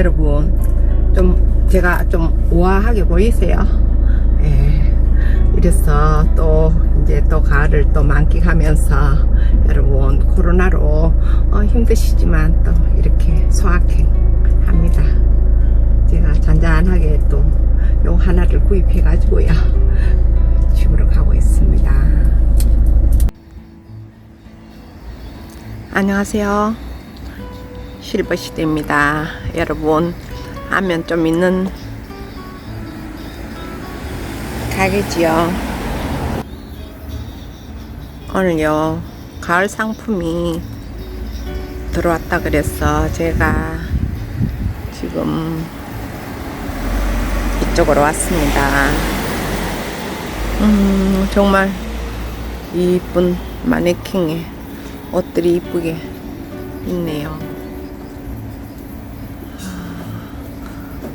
여러분 좀 제가 좀 우아하게 보이세요? 예. 이래서 또 이제 또 가을을 또 만끽하면서 여러분 코로나로 어, 힘드시지만 또 이렇게 소확행 합니다. 제가 잔잔하게 또 요 하나를 구입해 가지고요 집으로 가고 있습니다. 안녕하세요. 실버시대입니다. 여러분, 하면 좀 있는 가게지요. 오늘요, 가을 상품이 들어왔다 그래서 제가 지금 이쪽으로 왔습니다. 음, 정말 이쁜 마네킹에 옷들이 이쁘게 있네요.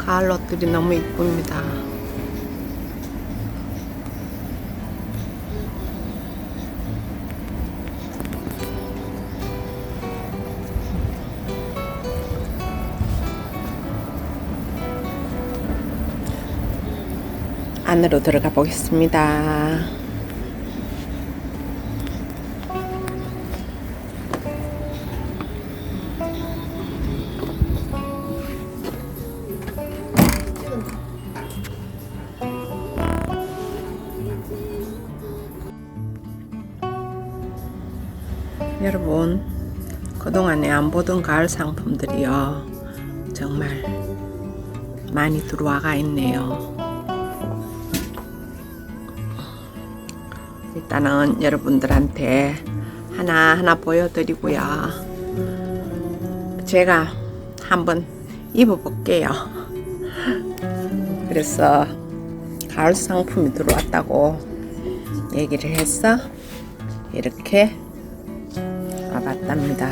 가을 옷들이 너무 이쁩니다. 안으로 들어가 보겠습니다. 여러분, 그동안에 안 보던 가을 상품들이요. 정말 많이 들어와가 있네요. 일단은 여러분들한테 하나하나 보여드리고요. 제가 한번 입어볼게요. 그래서 가을 상품이 들어왔다고 얘기를 해서 이렇게 와봤답니다.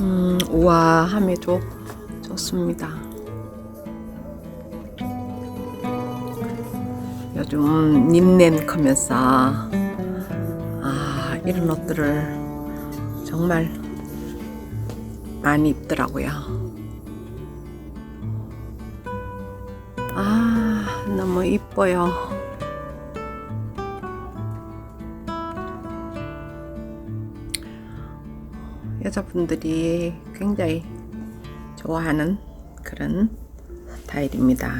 음, 우아함이 좋, 좋습니다. 요즘 님넨 커면서 아 이런 옷들을 정말 많이 입더라고요. 이뻐요. 여자분들이 굉장히 좋아하는 그런 스타일입니다.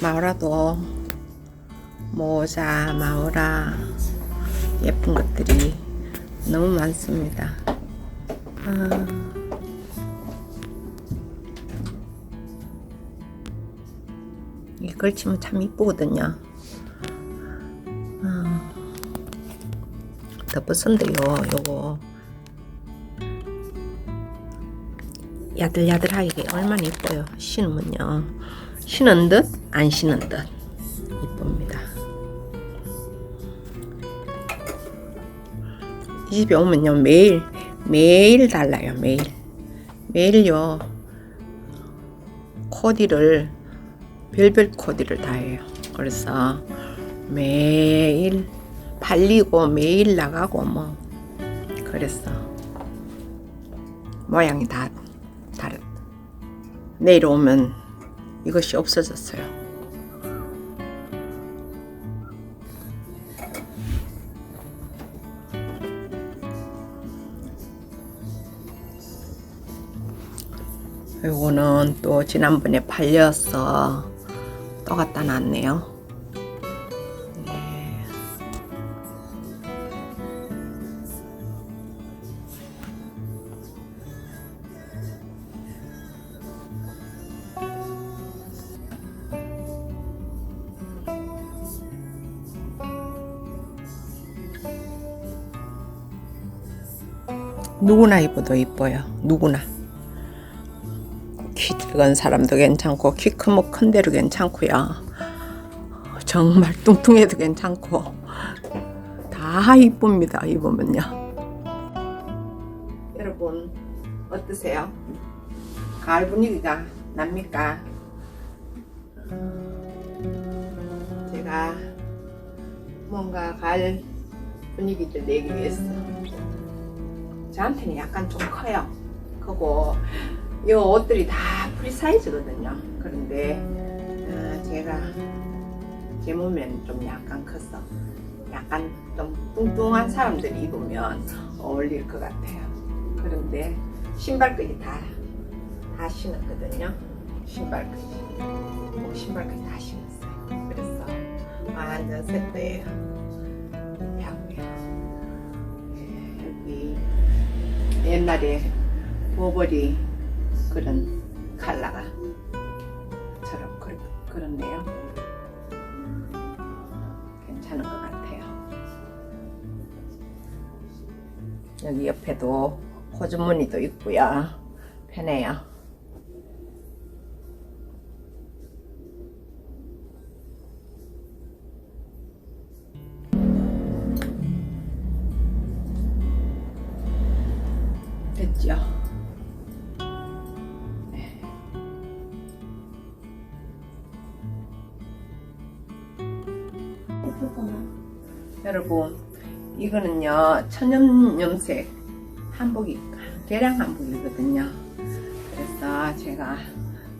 마우라도 모자, 마우라 예쁜 것들이 너무 많습니다. 아. 이 걸치면 참 이쁘거든요. 아. 덮었는데요, 요거 야들야들하게 얼마나 이뻐요. 신으면요. 신은 듯, 안 신은 듯 이 오면요 매일 매일 달라요 매일 매일요 코디를 별별 코디를 다 해요. 그래서 매일 팔리고 매일 나가고 뭐 그랬어 모양이 다 다른 내일 오면 이것이 없어졌어요. 요거는 또 지난번에 팔려서 또 갖다 놨네요. 네. 누구나 입어도 이뻐요. 누구나. 키 작은 사람도 괜찮고 키 크면 큰 대로 괜찮고요. 정말 뚱뚱해도 괜찮고 다 이쁩니다. 입으면요. 여러분 어떠세요? 가을 분위기가 납니까? 제가 뭔가 가을 분위기를 내기 위해서 저한테는 약간 좀 커요. 크고 이 옷들이 다 프리 사이즈거든요. 그런데 어, 제가 제 몸에는 좀 약간 컸어. 약간 좀 뚱뚱한 사람들이 입으면 어울릴 것 같아요. 그런데 신발끈이 다, 다 신었거든요. 신발끈이. 뭐 신발끈이 다 신었어요. 그래서 완전 세트예요. 야구야. 예, 여기 옛날에 버버리 그런 칼라가 처럼 그렇, 그렇네요. 괜찮은 것 같아요. 여기 옆에도 호주머니도 있고요. 편해요. 됐죠? 여러분 이거는요 천연염색 한복이 개량 한복이거든요. 그래서 제가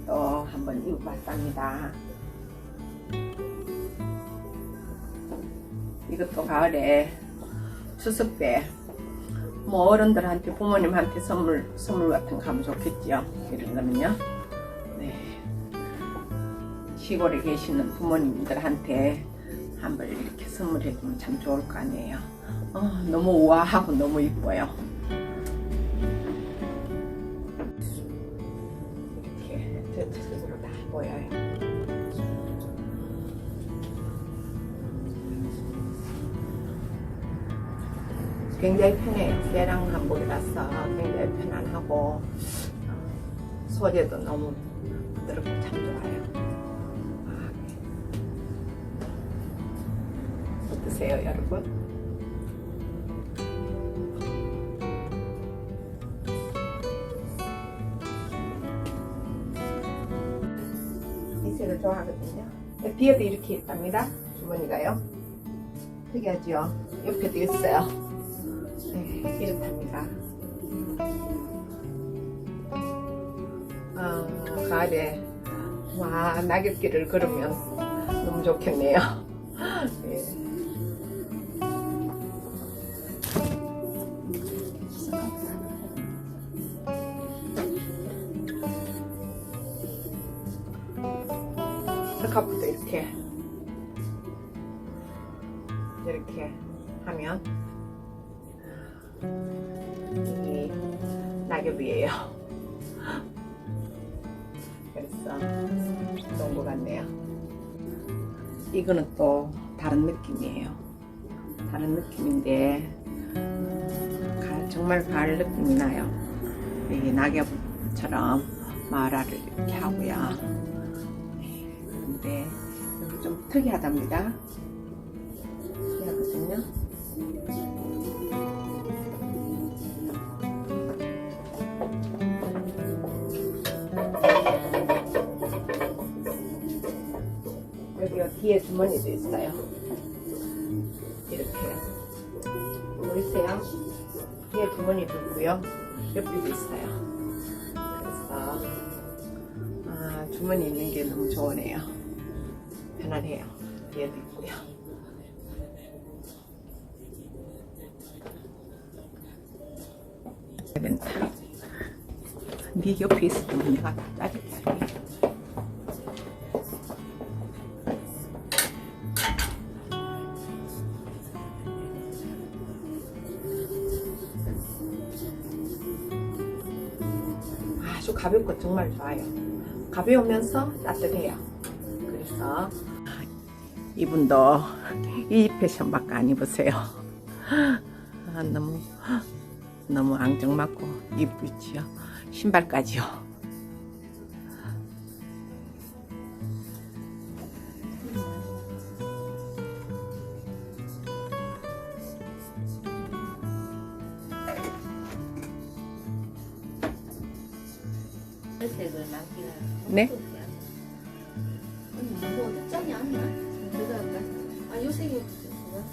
또 한번 입어봤답니다. 이것도 가을에 추석 때 뭐 어른들한테 부모님한테 선물 선물 같은 거 하면 좋겠지요. 이런 거는요. 네. 시골에 계시는 부모님들한테 한벌 이렇게 선물해주면 참 좋을 거 아니에요. 어, 너무 우아하고 너무 이뻐요. 이렇게 전체적으로 다 보여요. 굉장히 편해요. 개랑 한복이라서 굉장히 편안하고 소재도 너무 어떠세요, 여러분? 이 색을 좋아하거든요. 뒤에도 이렇게 있답니다. 주머니가요. 특이하죠? 옆에도 있어요. 네, 이렇답니다. 아, 가을에 와 낙엽길을 걸으면 너무 좋겠네요. 네. 낙엽이에요. 그래서 좋은 것 같네요. 이거는 또 다른 느낌이에요. 다른 느낌인데 가- 정말 가을 느낌이 나요. 이게 낙엽처럼 마라를 이렇게 하고요. 근데 여기 좀 특이하답니다. 특이하거든요. 여기가 뒤에 주머니도 있어요. 이렇게. 보이세요? 뒤에 주머니도 있고요. 옆에도 있어요. 그래서 아, 주머니 있는 게 너무 좋으네요. 편안해요. 뒤에도 있고요. 렌탈. 네 옆에 있었던 내가 아주 가볍고 정말 좋아요. 가벼우면서 따뜻해요. 그래서 이분도 이 패션밖에 안 입으세요. 아, 너무 너무 앙증맞고 이쁘지요. 신발까지요. 갈색을 남기라. 네? 아니야? 할까? 아 요색이 뭐야?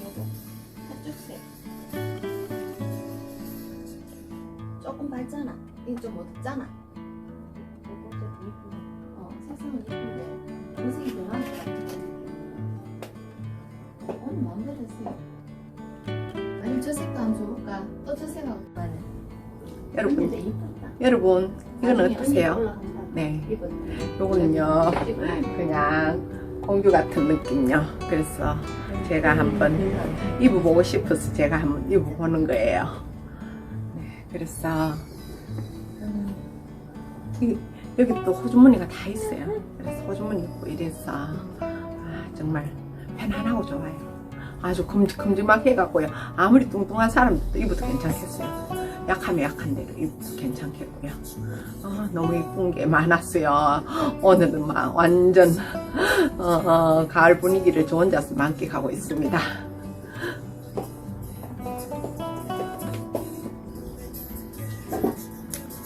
요거 팥죽색. 조금 밝잖아. 이거 좀 어둡잖아. 요거 좀 이쁘네. 어 색상은 이쁜데 요색이 더 나은 것 같아. 언니 마음대로 했어요. 아니 저 색감 좋을까? 또 저 색하고 나는. 여러분. 여러분, 이건 어떠세요? 네. 요거는요. 그냥 공주 같은 느낌요. 그래서 제가 한번 입어보고 싶어서 제가 한번 입어보는 거예요. 네, 그래서 음, 이- 여기 또 호주머니가 다 있어요. 그래서 호주머니 있고 이래서 아, 정말 편안하고 좋아요. 아주 큼직큼직하게 해갖고요. 아무리 뚱뚱한 사람도 입어도 괜찮겠어요. 약하면 약한 대로 입어도 괜찮겠고요. 아, 너무 이쁜 게 많았어요. 오늘은 막 완전 어, 어, 가을 분위기를 저 혼자서 만끽하고 있습니다.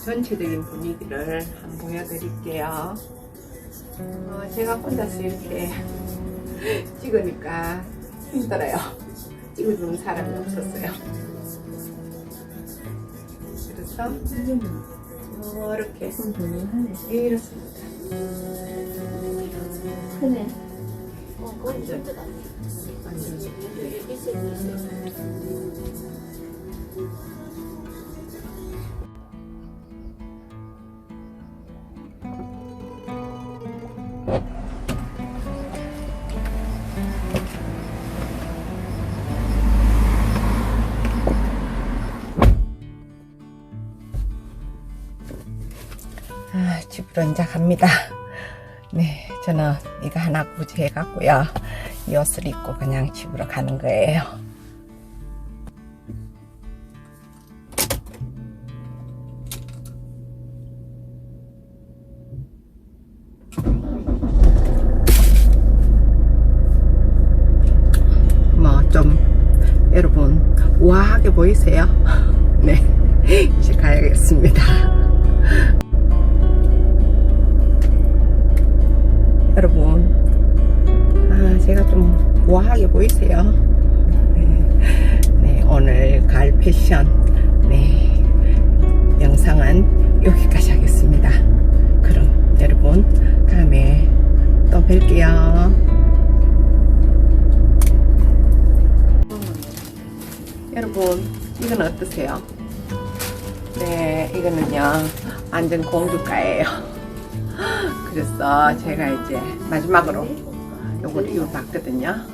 전체적인 분위기를 한번 보여드릴게요. 어, 제가 혼자서 이렇게 찍으니까 힘들어요. 찍어주는 사람이 없었어요. 그래서 이렇게 이렇습니다. 크네. 어, 거기 완전. 완전. 이제 갑니다. 네, 저는 이거 하나 구제해갖고요. 이 옷을 입고 그냥 집으로 가는 거예요. 뭐, 좀, 여러분, 우아하게 보이세요? 네, 이제 가야겠습니다. 보이세요? 네, 네, 오늘 가을 패션, 네, 영상은 여기까지 하겠습니다. 그럼 여러분, 다음에 또 뵐게요. 여러분, 이건 어떠세요? 네, 이거는요, 완전 공주가예요. 그래서 제가 이제 마지막으로 요걸 입어봤거든요.